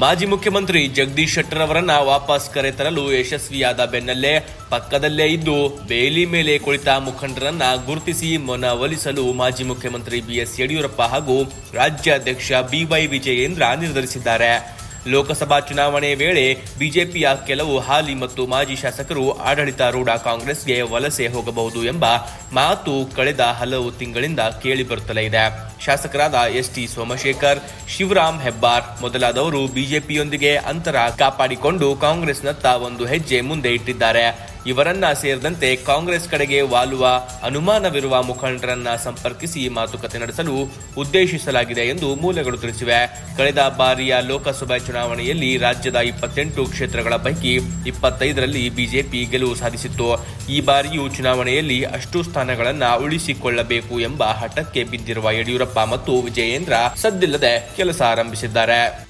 ಮಾಜಿ ಮುಖ್ಯಮಂತ್ರಿ ಜಗದೀಶ್ ಶೆಟ್ಟರ್ ಅವರನ್ನ ವಾಪಸ್ ಕರೆತರಲು ಯಶಸ್ವಿಯಾದ ಬೆನ್ನಲ್ಲೇ ಪಕ್ಕದಲ್ಲೇ ಇದ್ದು ಬೇಲಿ ಮೇಲೆ ಕುಳಿತ ಮುಖಂಡರನ್ನ ಗುರುತಿಸಿ ಮನವೊಲಿಸಲು ಮಾಜಿ ಮುಖ್ಯಮಂತ್ರಿ ಬಿಎಸ್ ಯಡಿಯೂರಪ್ಪ ಹಾಗೂ ರಾಜ್ಯಾಧ್ಯಕ್ಷ ಬಿವೈ ವಿಜಯೇಂದ್ರ ನಿರ್ಧರಿಸಿದ್ದಾರೆ. ಲೋಕಸಭಾ ಚುನಾವಣೆ ವೇಳೆ ಬಿಜೆಪಿಯ ಕೆಲವು ಹಾಲಿ ಮತ್ತು ಮಾಜಿ ಶಾಸಕರು ಆಡಳಿತಾರೂಢ ಕಾಂಗ್ರೆಸ್ಗೆ ವಲಸೆ ಹೋಗಬಹುದು ಎಂಬ ಮಾತು ಕಳೆದ ಹಲವು ತಿಂಗಳಿಂದ ಕೇಳಿಬರುತ್ತಲೇ ಇದೆ. ಶಾಸಕರಾದ ಎಸ್ ಟಿ ಸೋಮಶೇಖರ್, ಶಿವರಾಮ್ ಹೆಬ್ಬಾರ್ ಮೊದಲಾದವರು ಬಿಜೆಪಿಯೊಂದಿಗೆ ಅಂತರ ಕಾಪಾಡಿಕೊಂಡು ಕಾಂಗ್ರೆಸ್ನತ್ತ ಒಂದು ಹೆಜ್ಜೆ ಮುಂದೆ ಇಟ್ಟಿದ್ದಾರೆ. ಇವರನ್ನ ಸೇರಿದಂತೆ ಕಾಂಗ್ರೆಸ್ ಕಡೆಗೆ ವಾಲುವ ಅನುಮಾನವಿರುವ ಮುಖಂಡರನ್ನ ಸಂಪರ್ಕಿಸಿ ಮಾತುಕತೆ ನಡೆಸಲು ಉದ್ದೇಶಿಸಲಾಗಿದೆ ಎಂದು ಮೂಲಗಳು ತಿಳಿಸಿವೆ. ಕಳೆದ ಬಾರಿಯ ಲೋಕಸಭಾ ಚುನಾವಣೆಯಲ್ಲಿ ರಾಜ್ಯದ ಇಪ್ಪತ್ತೆಂಟು ಕ್ಷೇತ್ರಗಳ ಪೈಕಿ ಇಪ್ಪತ್ತೈದರಲ್ಲಿ ಬಿಜೆಪಿ ಗೆಲುವು ಸಾಧಿಸಿತ್ತು. ಈ ಬಾರಿಯೂ ಚುನಾವಣೆಯಲ್ಲಿ ಅಷ್ಟು ಸ್ಥಾನಗಳನ್ನು ಉಳಿಸಿಕೊಳ್ಳಬೇಕು ಎಂಬ ಹಠಕ್ಕೆ ಬಿದ್ದಿರುವ ಯಡಿಯೂರಪ್ಪ ಮತ್ತು ವಿಜಯೇಂದ್ರ ಸದ್ದಿಲ್ಲದೆ ಕೆಲಸ ಆರಂಭಿಸಿದ್ದಾರೆ.